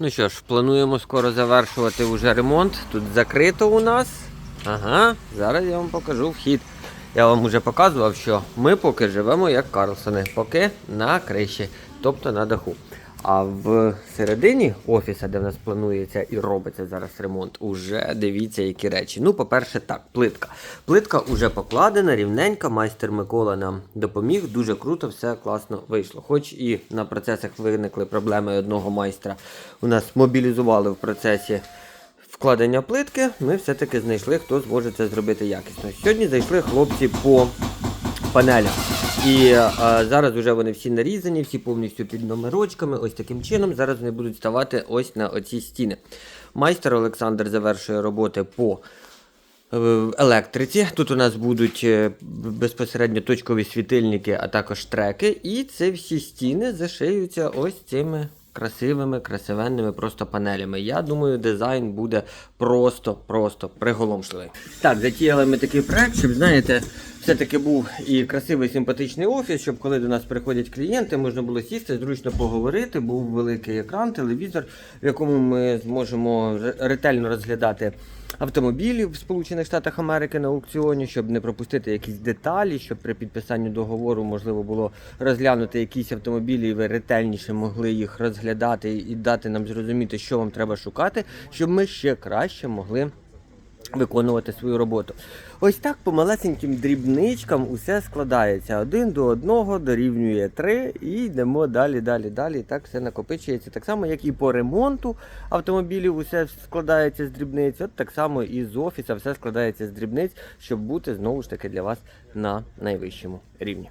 Ну що ж, плануємо скоро завершувати вже ремонт. Тут закрито у нас. Ага, зараз я вам покажу вхід. Я вам вже показував, що ми поки живемо як Карлсони, поки на криші, тобто на даху. А в середині офіса, де в нас планується і робиться зараз ремонт, уже дивіться, які речі. Ну, по-перше, так, плитка. Плитка вже покладена, рівненька. Майстер Микола нам допоміг. Дуже круто, все класно вийшло. Хоч і на процесах виникли проблеми одного майстра. У нас мобілізували в процесі вкладення плитки. Ми все-таки знайшли, хто зможе це зробити якісно. Сьогодні зайшли хлопці по панелях. І а, зараз вже вони всі нарізані, всі повністю під номерочками. Ось таким чином. Зараз вони будуть ставати ось на оці стіни. Майстер Олександр завершує роботи по е, електриці. Тут у нас будуть е, безпосередньо точкові світильники, а також треки. І це всі стіни зашиються ось цими красивими, красивенними просто панелями. Я думаю, дизайн буде просто-просто приголомшливий. Так, затіяли ми такий проект, щоб знаєте. Все-таки був і красивий симпатичний офіс, щоб коли до нас приходять клієнти, можна було сісти, зручно поговорити. Був великий екран, телевізор, в якому ми зможемо ретельно розглядати автомобілі в Сполучених Штатах Америки на аукціоні, щоб не пропустити якісь деталі, щоб при підписанні договору можливо було розглянути якісь автомобілі, і ви ретельніше могли їх розглядати і дати нам зрозуміти, що вам треба шукати, щоб ми ще краще могли виконувати свою роботу. Ось так по малесеньким дрібничкам усе складається. Один до одного дорівнює три і йдемо далі, далі, далі. Так все накопичується. Так само, як і по ремонту автомобілів, усе складається з дрібниць. От так само і з офіса все складається з дрібниць, щоб бути знову ж таки для вас на найвищому рівні.